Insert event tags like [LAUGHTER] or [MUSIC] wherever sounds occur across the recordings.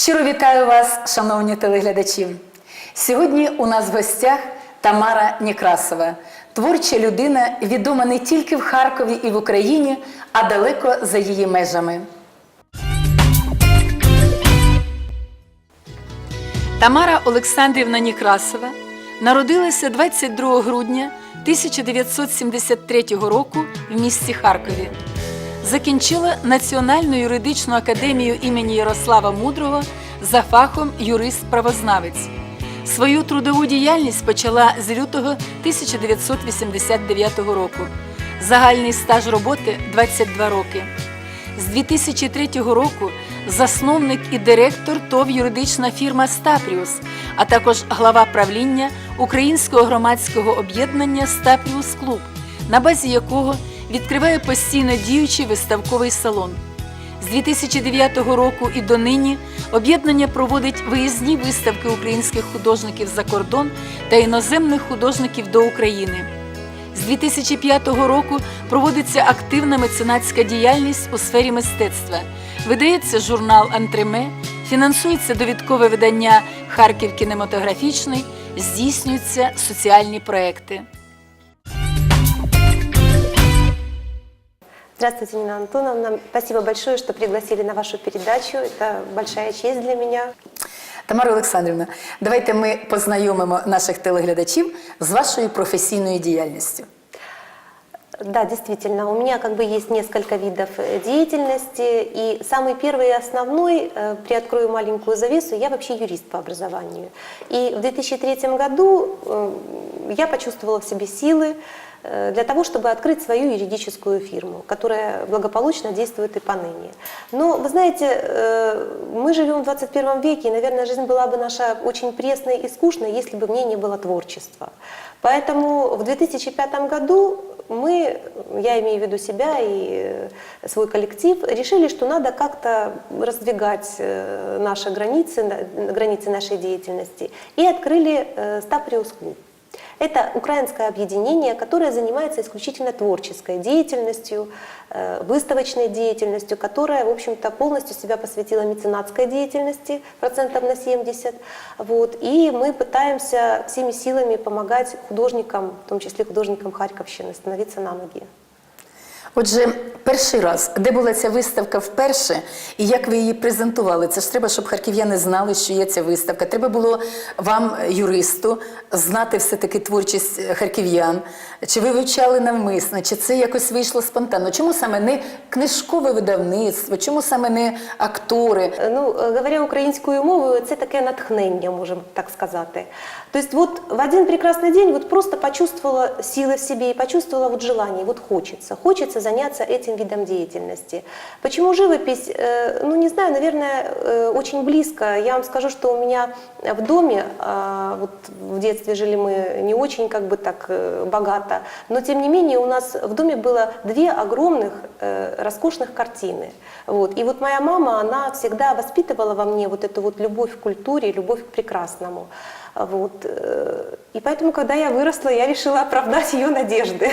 Щиро вітаю вас, шановні телеглядачі. Сьогодні у нас в гостях Тамара Некрасова, творча людина, відома не тільки в Харкові і в Україні, а далеко за її межами. Тамара Олександрівна Некрасова народилася 22 грудня 1973 року в місті Харкові. Закінчила Національну юридичну академію імені Ярослава Мудрого за фахом юрист-правознавець. Свою трудову діяльність почала з лютого 1989 року. Загальний стаж роботи 22 роки. З 2003 року засновник і директор ТОВ юридична фірма Стапріус, а також глава правління Українського громадського об'єднання Стапріус Клуб, на базі якого відкриває постійно діючий виставковий салон. З 2009 року і донині об'єднання проводить виїзні виставки українських художників за кордон та іноземних художників до України. З 2005 року проводиться активна меценатська діяльність у сфері мистецтва. Видається журнал Антреме, фінансується довідкове видання Харків кінематографічний, здійснюються соціальні проекти. Здравствуйте, Нина Антоновна. Спасибо большое, что пригласили на вашу передачу. Это большая честь для меня. Тамара Олександрівна, давайте ми познайомимо наших телеглядачів з вашою професійною діяльністю. Да, действительно, у меня как бы есть несколько видов э, деятельности, и самый первый и основной, э, приоткрою маленькую завесу, я вообще юрист по образованию. И в 2003 году э, я почувствовала в себе силы э, для того, чтобы открыть свою юридическую фирму, которая благополучно действует и поныне. Но, вы знаете, э, мы живем в 21 веке, и, наверное, жизнь была бы наша очень пресной и скучной, если бы в ней не было творчества. Поэтому в 2005 году мы, я имею в виду себя и э, свой коллектив, решили, что надо как-то раздвигать э, наши границы, границы нашей деятельности, и открыли э, Стаприус клуб. Это украинское объединение, которое занимается исключительно творческой деятельностью, э, выставочной деятельностью, которая, в общем-то, полностью себя посвятила меценатской деятельности, процентов на 70. Вот. И мы пытаемся всеми силами помогать художникам, в том числе художникам Харьковщины, становиться на ноги. Отже, перший раз, де була ця виставка вперше, і як ви її презентували? Це ж треба, щоб харків'яни знали, що є ця виставка. Треба було вам, юристу, знати все-таки творчість харків'ян. Чи ви вивчали навмисно, чи це якось вийшло спонтанно? Чому саме не книжкове видавництво? Чому саме не актори? Е, Ну, е, говоря українською мовою, це таке натхнення, можемо так сказати. Тобто, вот в один прекрасный день вот просто почувствовала силы в себе и почувствовала вот желание, вот хочется, хочется заняться этим видом деятельности. Почему живопись? Э, Ну, не знаю, наверное, э, очень близко. Я вам скажу, что у меня в доме, а, вот в детстве жили мы не очень как бы так э, богато, но тем не менее у нас в доме было две огромных роскошных картины. Вот. И вот моя мама, она всегда воспитывала во мне вот эту вот любовь к культуре, любовь к прекрасному. Вот. э, И поэтому, когда я выросла, я решила оправдать ее надежды.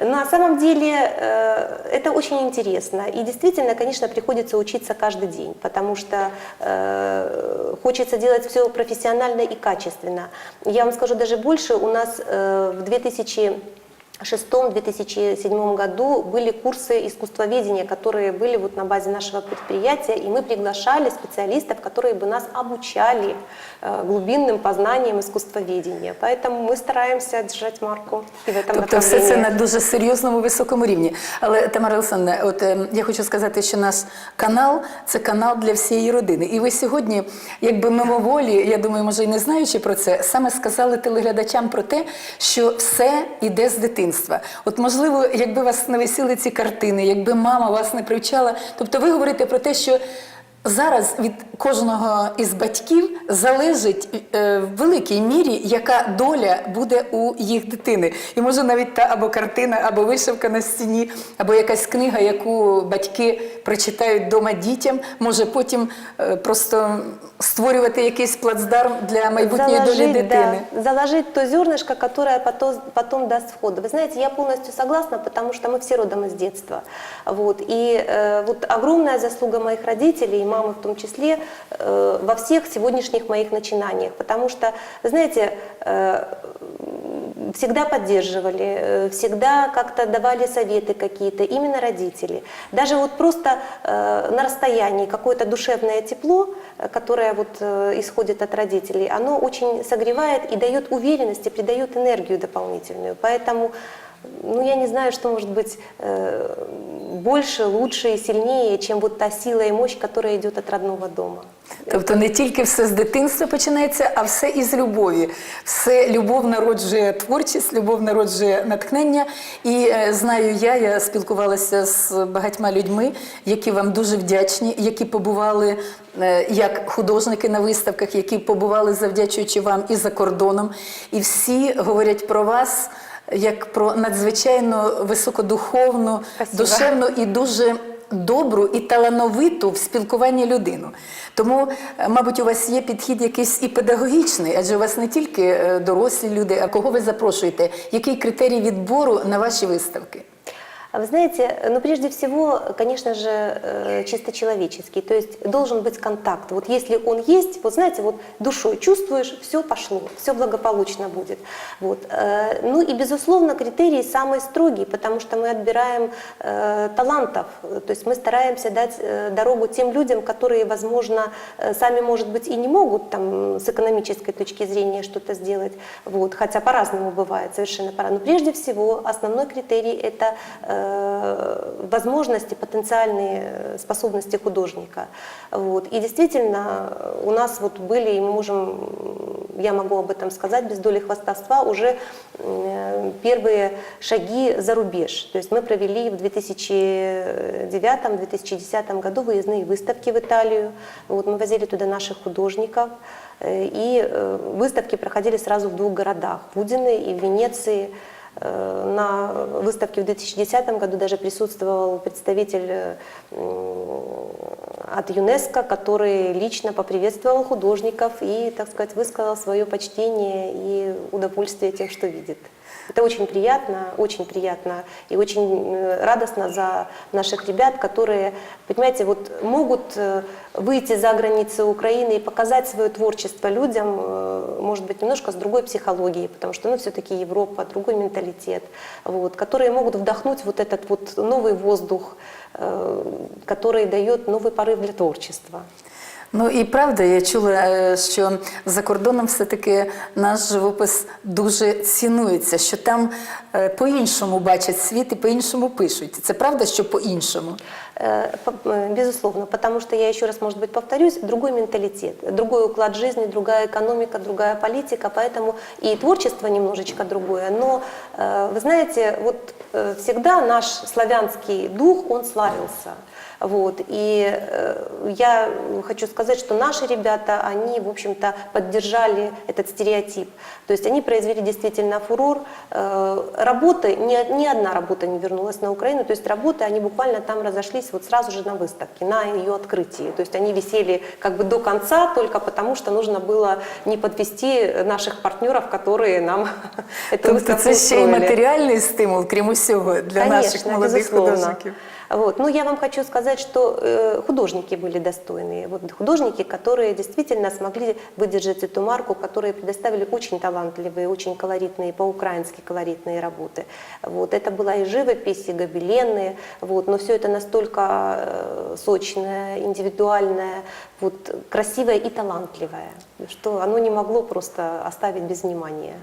На самом деле э, это очень интересно. И действительно, конечно, приходится учиться каждый день, потому что э, хочется делать все профессионально и качественно. Я вам скажу даже больше, у нас в 2000 2006-2007 году были курсы искусствоведения, которые были вот на базе нашего предприятия, и мы приглашали специалистов, которые бы нас обучали э, глубинным познаниям искусствоведения. Поэтому мы стараемся держать марку и в этом Тобто все направлении. це на дуже серйозному високому рівні. Але Тамара Олександровна, от е, я хочу сказати, що наш канал це канал для всієї родини. І ви сьогодні, якби мимоволі, я думаю, може і не знаючи про це, саме сказали телеглядачам про те, що все йде з дитинства. От можливо, якби вас не висіли ці картини, якби мама вас не привчала. Тобто, ви говорите про те, що. Зараз від кожного із батьків залежить е, в великій мірі, яка доля буде у їх дитини. І може навіть та або картина, або вишивка на стіні, або якась книга, яку батьки прочитають вдома дітям, може потім е, просто створювати якийсь плацдарм для майбутньої долі дитини. да, заложить то зернышко, которое потом, потом даст вход. Вы знаете, я полностью согласна, потому что мы все родом из детства. Вот. И э, вот огромная заслуга моих родителей и мамы в том числе, э, во всех сегодняшних моих начинаниях. Потому что, знаете, э, всегда поддерживали, э, всегда как-то давали советы какие-то, именно родители. Даже вот просто э, на расстоянии какое-то душевное тепло, которое вот э, исходит от родителей, оно очень согревает и дает уверенность, и придает энергию дополнительную. Поэтому ну, я не знаю, что может быть э, больше, лучше и сильнее, чем вот та сила и мощь, которая идет от родного дома. Тобто не тільки все з дитинства починається, а все із любові. Все любов народжує творчість, любов народжує натхнення. І е, знаю я, я спілкувалася з багатьма людьми, які вам дуже вдячні, які побували е, як художники на виставках, які побували завдячуючи вам і за кордоном. І всі говорять про вас як про надзвичайно високодуховну, Спасибо. душевну і дуже добру і талановиту в спілкуванні людину. Тому, е, мабуть, у вас є підхід якийсь і педагогічний, адже у вас не тільки е, дорослі люди, а кого ви запрошуєте? Який критерій відбору на ваші виставки? А Вы знаете, ну прежде всего, конечно же, э, чисто человеческий, то есть должен быть контакт. Вот если он есть, вот знаете, вот душой чувствуешь, все пошло, все благополучно будет. Вот. э, Ну и, безусловно, критерии самые строгие, потому что мы отбираем э, талантов, то есть мы стараемся дать э, дорогу тем людям, которые, возможно, э, сами, может быть, и не могут там с экономической точки зрения что-то сделать, вот, хотя по-разному бывает, совершенно по-разному. Но прежде всего, основной критерий – это э, возможности, потенциальные э, способности художника. Вот. И действительно, у нас вот были, и мы можем, я могу об этом сказать, без доли хвастовства, уже э, первые шаги за рубеж. То есть мы провели в 2009-2010 году выездные выставки в Италию. Вот, мы возили туда наших художников. Э, И э, выставки проходили сразу в двух городах, в Удине и в Венеции. Э, На выставке в 2010 году даже присутствовал представитель э, от ЮНЕСКО, который лично поприветствовал художников и, так сказать, высказал свое почтение и удовольствие тем, что видит. Это очень приятно, очень приятно и очень э, радостно за наших ребят, которые, понимаете, вот могут э, выйти за границы Украины и показать свое творчество людям, э, может быть, немножко с другой психологией, потому что, ну, все-таки Европа, другой менталитет, вот, которые могут вдохнуть вот этот вот новый воздух, э, который дает новый порыв для творчества. Ну і правда, я чула, е, що за кордоном все-таки наш живопис дуже цінується, що там е, по-іншому бачать світ і по-іншому пишуть. Це правда, що по-іншому? Э, по- э, Безусловно, потому что я еще раз, может быть, повторюсь, другой менталитет, другой уклад жизни, другая экономика, другая политика, поэтому и творчество немножечко другое. Но, э, вы знаете, вот э, всегда наш славянский дух, он славился. Вот. И э, я хочу сказать, что наши ребята, они, в общем-то, поддержали этот стереотип. То есть они произвели действительно фурор. Э, Работы, ни, ни одна работа не вернулась на Украину, то есть работы, они буквально там разошлись вот сразу же на выставке, на ее открытии. То есть они висели как бы до конца только потому, что нужно было не подвести наших партнеров, которые нам [LAUGHS] эту Тобто выставку це ще й устроили. матеріальний стимул, крім усього, для наших Конечно, молодих безусловно. художників. Вот. Ну, я вам хочу сказать, что э, художники были достойные. Вот художники, которые действительно смогли выдержать эту марку, которые предоставили очень талантливые, очень колоритные, по-украински колоритные работы. Вот. Это была и живопись, и гобелены, вот. но все это настолько э, сочное, индивидуальное, вот, красивое и талантливое, что оно не могло просто оставить без внимания.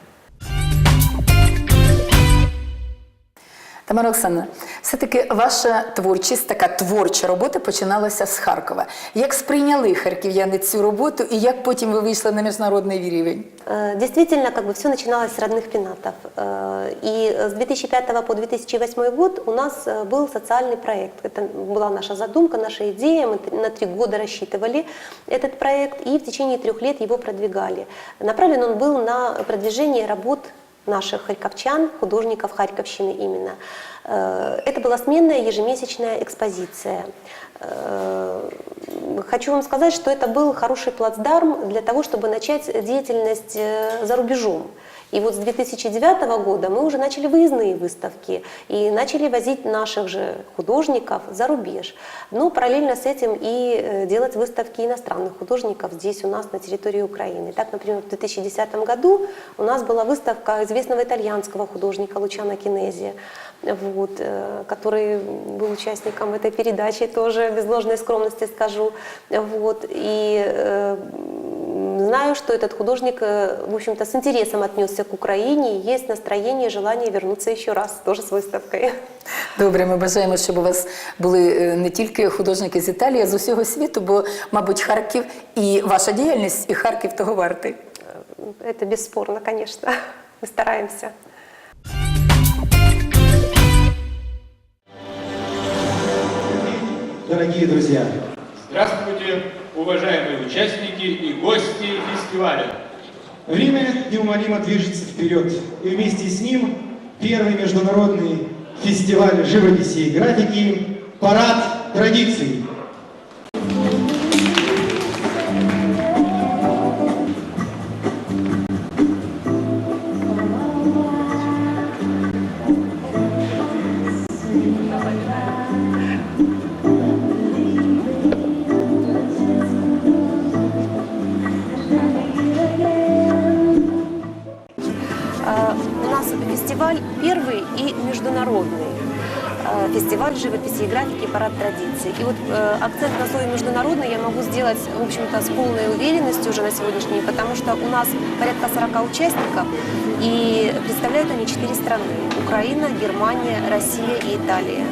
Тамара Оксана, все-таки ваша творчість, така творча робота починалася з Харкова. Як сприйняли харків'яни цю роботу і як потім ви вийшли на міжнародний рівень? Э, Действительно, как бы все начиналось с родных пенатов. Э, И с 2005 по 2008 год у нас э, был социальный проект. Это была наша задумка, наша идея. Мы т- на три года рассчитывали этот проект и в течение трех лет его продвигали. Направлен он был на продвижение работ наших харьковчан, художников Харьковщины именно. Э, Это была сменная ежемесячная экспозиция. Э, Хочу вам сказать, что это был хороший плацдарм для того, чтобы начать деятельность э, за рубежом. И вот с 2009 года мы уже начали выездные выставки и начали возить наших же художников за рубеж. Но параллельно с этим и э, делать выставки иностранных художников здесь у нас на территории Украины. Так, например, в 2010 году у нас была выставка известного итальянского художника Лучана Кинези, вот, э, который был участником этой передачи, тоже без ложной скромности скажу. Вот, и э, знаю, что этот художник, э, в общем-то, с интересом отнесся к Украине, и есть настроение, желание вернуться еще раз, тоже с выставкой. Добре, ми бажаємо, щоб у вас були е, не тільки художники з Італії, а з усього світу, бо, мабуть, Харків і ваша діяльність, і Харків того вартий. Это бесспорно, конечно. [LAUGHS] Мы стараемся. Дорогие друзья, Здравствуйте, Уважаемые участники и гости фестиваля. время неумолимо движется вперед, и вместе с ним первый международный фестиваль живописи и графики «Парад традиций». Первый и международный. А, Фестиваль живописи и графики «Парад традиций». И вот э, акцент на слове «международный» я могу сделать, в общем-то, с полной уверенностью уже на сегодняшний день, потому что у нас порядка 40 участников, и представляют они четыре страны – Украина, Германия, Россия и Италия.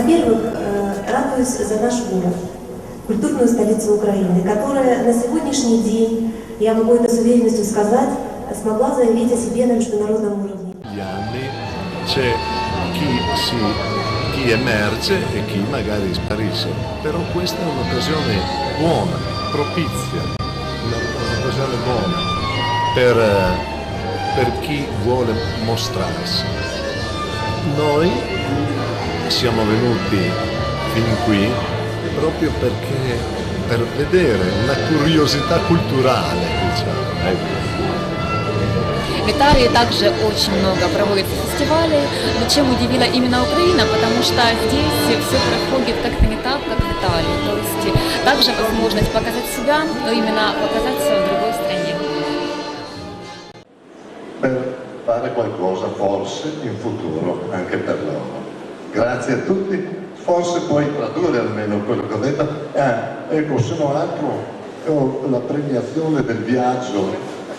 Во-первых, э, радуюсь за наш город, культурную столицу Украины, которая на сегодняшний день, я могу это с уверенностью сказать, смогла заявить о себе на международном уровне. c'è chi, si, chi emerge e chi magari sparisce, però questa è un'occasione buona, propizia, un'occasione buona per, per chi vuole mostrarsi. Noi siamo venuti fin qui proprio perché per vedere una curiosità culturale, diciamo. ecco. В Италии также очень много проводится фестивалей, но чем удивила именно Украина, потому что здесь все проходит как-то не так, как в Италии. То есть также возможность показать себя, но именно показаться в другой стране. per fare qualcosa forse in futuro anche per loro. Grazie a tutti, forse puoi tradurre almeno quello che ho detto. Ah, ecco, se non altro ho la premiazione del viaggio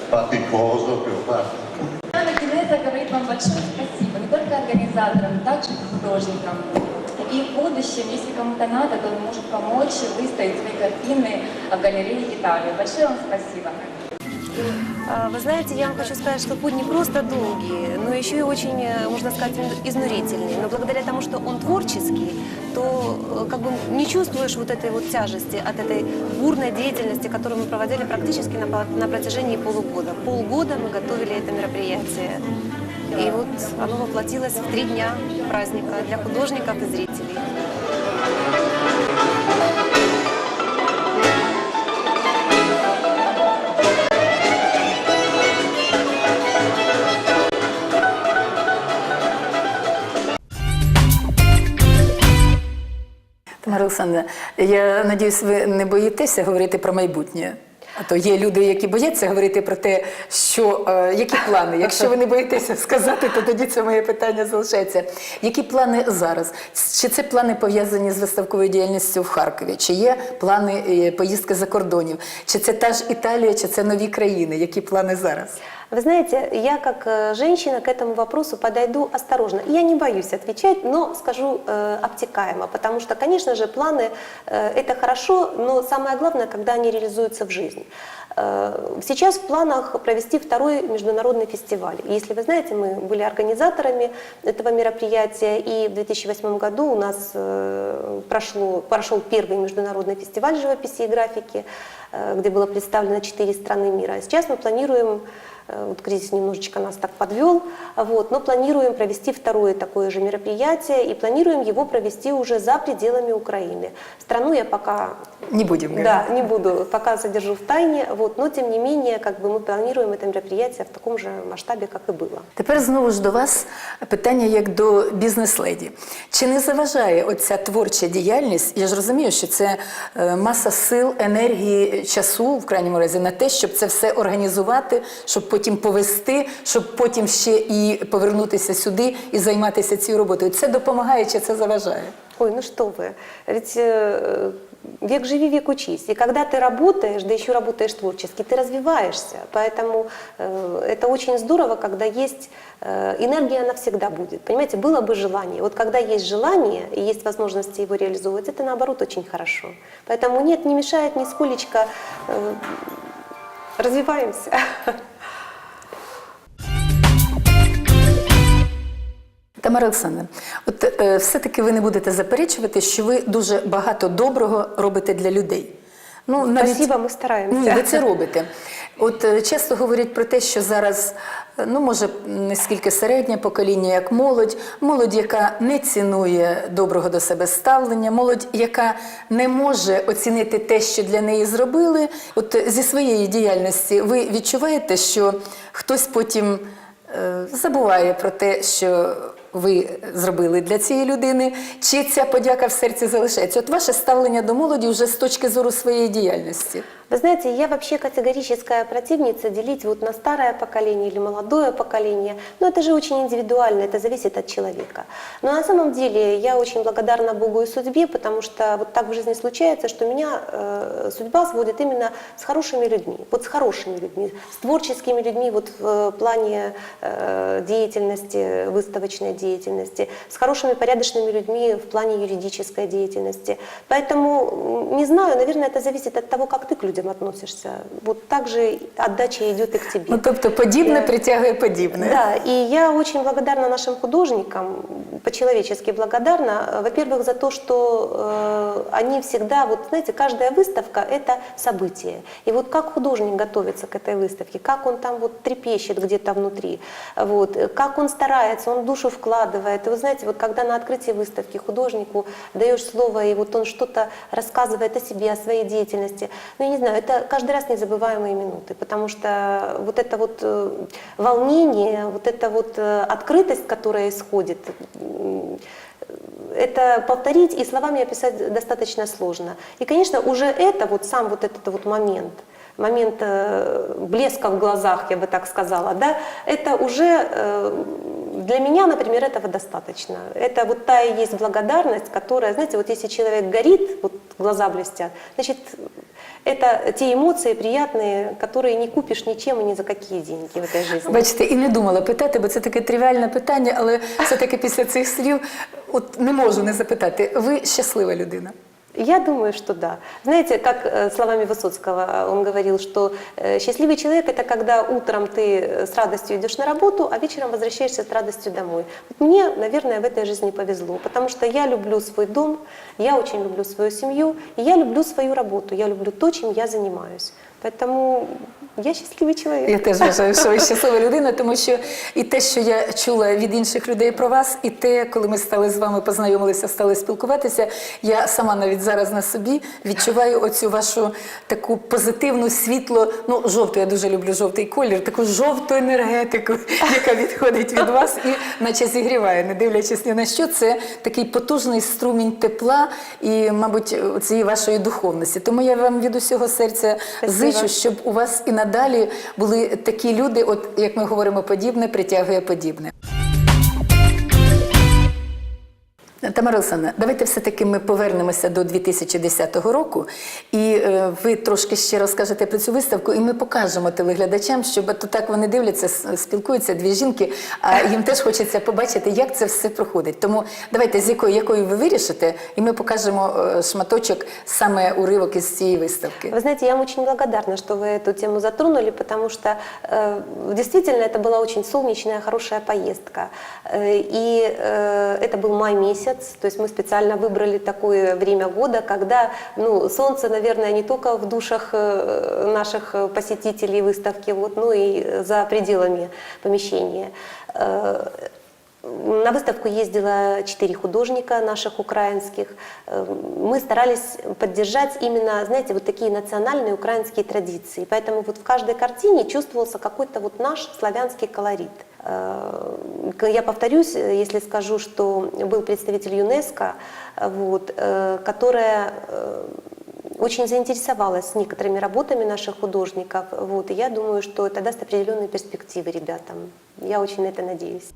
faticoso che ho fatto. Анна Кинеза говорит вам большое спасибо не только организаторам, но также и художникам. И в будущем, если кому-то надо, то он может помочь выставить свои картины в галерее Италии. Большое вам спасибо. А, Вы знаете, я вам хочу сказать, что путь не просто долгий, но еще и очень, э, можно сказать, изнурительный. Но благодаря тому, что он творческий, то э, как бы не чувствуешь вот этой вот тяжести от этой бурной деятельности, которую мы проводили практически на, на протяжении полугода. Полгода мы готовили это мероприятие. И вот оно воплотилось в три дня праздника для художников и зрителей. Тамара Олександровна, я надіюсь, ви не боїтеся говорити про майбутнє. А то є люди, які бояться говорити про те, що е, які плани. Якщо ви не боїтеся сказати, то тоді це моє питання залишається. Які плани зараз? Чи це плани пов'язані з виставковою діяльністю в Харкові? Чи є плани е, поїздки за кордонів? Чи це та ж Італія, чи це нові країни? Які плани зараз? Вы знаете, я как э, женщина к этому вопросу подойду осторожно. Я не боюсь отвечать, но скажу э, обтекаемо, потому что, конечно же, планы э, это хорошо, но самое главное, когда они реализуются в жизнь. Э, сейчас в планах провести второй международный фестиваль. Если вы знаете, мы были организаторами этого мероприятия, и в 2008 году у нас э, прошло, прошел первый международный фестиваль живописи и графики, где было представлено четыре страны мира. А Сейчас мы планируем Вот кризис немножечко нас так подвел, вот, но планируем провести второе такое же мероприятие и планируем его провести уже за пределами Украины. Страну я пока Не будемо. да, не буду, пока задержу в тайне, вот, но тем не менее как бы мы планируем это мероприятие в таком же масштабе, как и было. Тепер знову ж до вас питання як до бізнес-леді. Чи не заважає оця творча діяльність? Я ж розумію, що це е, маса сил, енергії, часу, в крайньому разі, на те, щоб це все організувати, щоб потім повести, щоб потім ще і повернутися сюди і займатися цією роботою. Це допомагає чи це заважає? Ой, ну что вы, ведь э, век живи, век учись. И когда ты работаешь, да еще работаешь творчески, ты развиваешься. Поэтому э, это очень здорово, когда есть э, энергия, она всегда будет. Понимаете, было бы желание. Вот когда есть желание и есть возможности его реализовывать, это наоборот очень хорошо. Поэтому нет, не мешает нисколечко. Э, развиваемся. [LAUGHS] Тамара Олександровна, от е, все-таки ви не будете заперечувати, що ви дуже багато доброго робите для людей. Ну, Спасибо, ми стараємося. Ні, ви це робите. От е, часто говорять про те, що зараз, е, ну може, не скільки середнє покоління, як молодь, молодь, яка не цінує доброго до себе ставлення, молодь, яка не може оцінити те, що для неї зробили. От е, зі своєї діяльності ви відчуваєте, що хтось потім забуває про те, що ви зробили для цієї людини, чи ця подяка в серці залишається? От ваше ставлення до молоді вже з точки зору своєї діяльності. Вы знаете, я вообще категорическая противница делить вот на старое поколение или молодое поколение. Но это же очень индивидуально, это зависит от человека. Но на самом деле я очень благодарна Богу и судьбе, потому что вот так в жизни случается, что меня э, судьба сводит именно с хорошими людьми, вот с хорошими людьми, с творческими людьми вот в э, плане э, деятельности, выставочной деятельности, с хорошими порядочными людьми в плане юридической деятельности. Поэтому, не знаю, наверное, это зависит от того, как ты к людям людям относишься, вот так же отдача идет и к тебе. Ну тобто подібне Я- притягує подібне. Да, и я очень благодарна нашим художникам, по-человечески благодарна, э, во-первых, за то, что э, они всегда, вот знаете, каждая выставка – это событие. И вот как художник готовится к этой выставке, как он там вот трепещет где-то внутри, вот, э, как он старается, он душу вкладывает. И вы знаете, вот когда на открытии выставки художнику даешь слово, и вот он что-то рассказывает о себе, о своей деятельности, ну, я не знаю, это каждый раз незабываемые минуты, потому что вот это вот э, волнение, вот эта вот э, открытость, которая исходит, м, это повторить и словами описать достаточно сложно. И, конечно, уже это, вот сам вот этот вот момент, момент э, блеска в глазах, я бы так сказала, да, это уже э, для меня, например, этого достаточно. Это вот та и есть благодарность, которая, знаете, вот если человек горит, вот глаза блестят, значит, это те эмоции приятные, которые не купишь ничем и ни за какие деньги в этой жизни. Бачите, і не думала питати, бо це таке тривіальне питання, але все-таки після цих слів от не можу не запитати. Ви щаслива людина? Я думаю, что да. Знаете, как э, словами Высоцкого он говорил, что э, счастливый человек это когда утром ты э, с радостью идешь на работу, а вечером возвращаешься с радостью домой. Вот мне, наверное, в этой жизни повезло, потому что я люблю свой дом, я очень люблю свою семью, и я люблю свою работу, я люблю то, чем я занимаюсь. Поэтому я счастливый человек. Я теж вважаю, що ви щаслива людина, тому що і те, що я чула від інших людей про вас, і те, коли ми стали з вами познайомилися, стали спілкуватися, я сама навіть зараз на собі відчуваю оцю вашу таку позитивну світло, ну жовту, я дуже люблю жовтий колір, таку жовту енергетику, яка відходить від вас і наче зігріває, не дивлячись ні на що. Це такий потужний струмінь тепла і, мабуть, цієї вашої духовності. Тому я вам від усього серця Спасибо. зичу, щоб у вас і надалі були такі люди, от як ми говоримо, подібне притягує подібне. Тамара Олександровна, давайте все-таки ми повернемося до 2010 року, і е, ви трошки ще розкажете про цю виставку, і ми покажемо телеглядачам, щоб то так вони дивляться, с- спілкуються дві жінки, а їм теж хочеться побачити, як це все проходить. Тому давайте з якою, якою ви вирішите, і ми покажемо е, шматочок саме уривок із цієї виставки. Вы знаете, я вам очень благодарна, что вы эту тему затронули, потому что э, действительно это была очень солнечная, хорошая поездка. Э, и э, это был май Месяц, то есть мы специально выбрали такое время года, когда ну, солнце, наверное, не только в душах э, наших посетителей выставки, вот, но и за пределами помещения. Э, на выставку ездило четыре художника наших украинских. Э, Мы старались поддержать именно, знаете, вот такие национальные украинские традиции. Поэтому вот в каждой картине чувствовался какой-то вот наш славянский колорит. Э, Я повторюсь, э, если скажу, что был представитель ЮНЕСКО, э, вот, которая очень заинтересовалась некоторыми работами наших художников. Вот, и я думаю, что это даст определенные перспективы ребятам. Я очень на это надеюсь.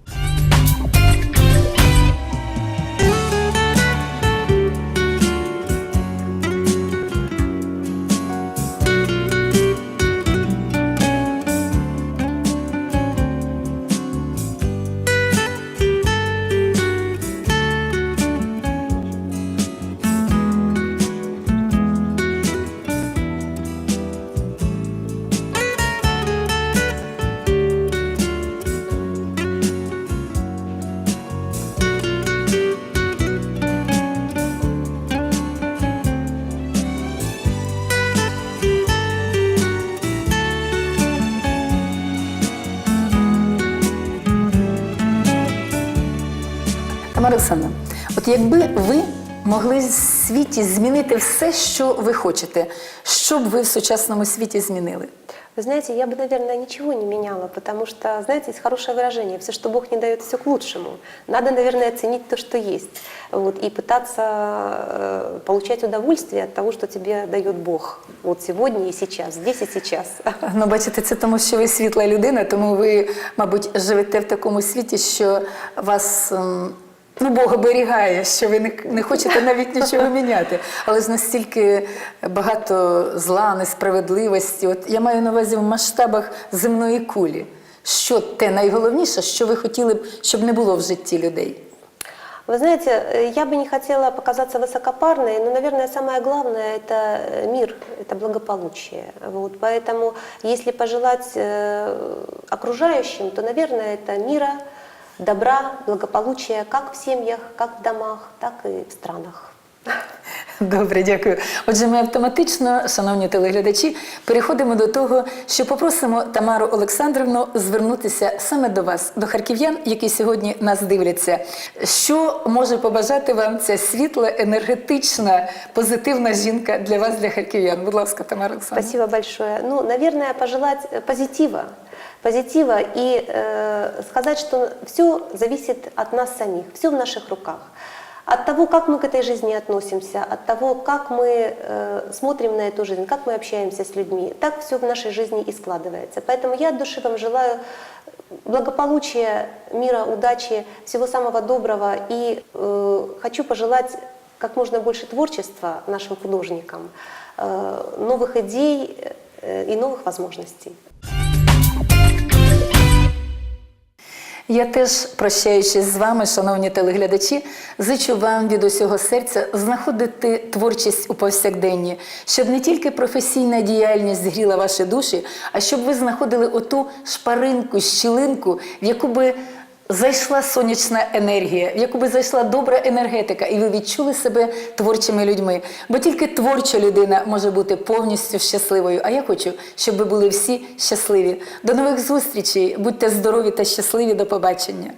ви могли в світі змінити все, що ви хочете, що б ви в сучасному світі змінили? Вы знаете, я бы, наверное, ничего не меняла, потому что, знаете, есть хорошее выражение, все, что Бог не дает, все к лучшему. Надо, наверное, ценить то, что есть, вот, и пытаться э, получать удовольствие от того, что тебе дает Бог, вот сегодня и сейчас, здесь и сейчас. Ну, бачите, це тому, що ви світла людина, тому ви, мабуть, живете в такому світі, що вас. ем, Ну, Бог оберігає, що ви не, не хочете навіть нічого міняти. Але ж настільки багато зла, несправедливості. От я маю на увазі в масштабах земної кулі. Що те найголовніше, що ви хотіли б, щоб не було в житті людей? Вы знаете, э, я бы не хотела показаться высокопарной, но, наверное, самое главное – это э, мир, это благополучие. Вот, поэтому, если пожелать э, окружающим, то, наверное, это мира, добра, благополучия как в семьях, как в домах, так и в странах. Добре, дякую. Отже, ми автоматично, шановні телеглядачі, переходимо до того, що попросимо Тамару Олександрівну звернутися саме до вас, до харків'ян, які сьогодні нас дивляться. Що може побажати вам ця світла, енергетична, позитивна жінка для вас, для харків'ян? Будь ласка, Тамара Олександрівна. Спасибо большое. Ну, наверное, пожелать э, позитива. Позитива и э, сказать, что все зависит от нас самих, все в наших руках. От того, как мы к этой жизни относимся, от того, как мы э, смотрим на эту жизнь, как мы общаемся с людьми, так все в нашей жизни и складывается. Поэтому я от души вам желаю благополучия, мира, удачи, всего самого доброго. И э, хочу пожелать как можно больше творчества нашим художникам, э, новых идей э, и новых возможностей. Я теж, прощаючись з вами, шановні телеглядачі, зичу вам від усього серця знаходити творчість у повсякденні, щоб не тільки професійна діяльність згріла ваші душі, а щоб ви знаходили оту шпаринку, щілинку, в яку би зайшла сонячна енергія, в яку би зайшла добра енергетика, і ви відчули себе творчими людьми. Бо тільки творча людина може бути повністю щасливою. А я хочу, щоб ви були всі щасливі. До нових зустрічей, будьте здорові та щасливі. До побачення.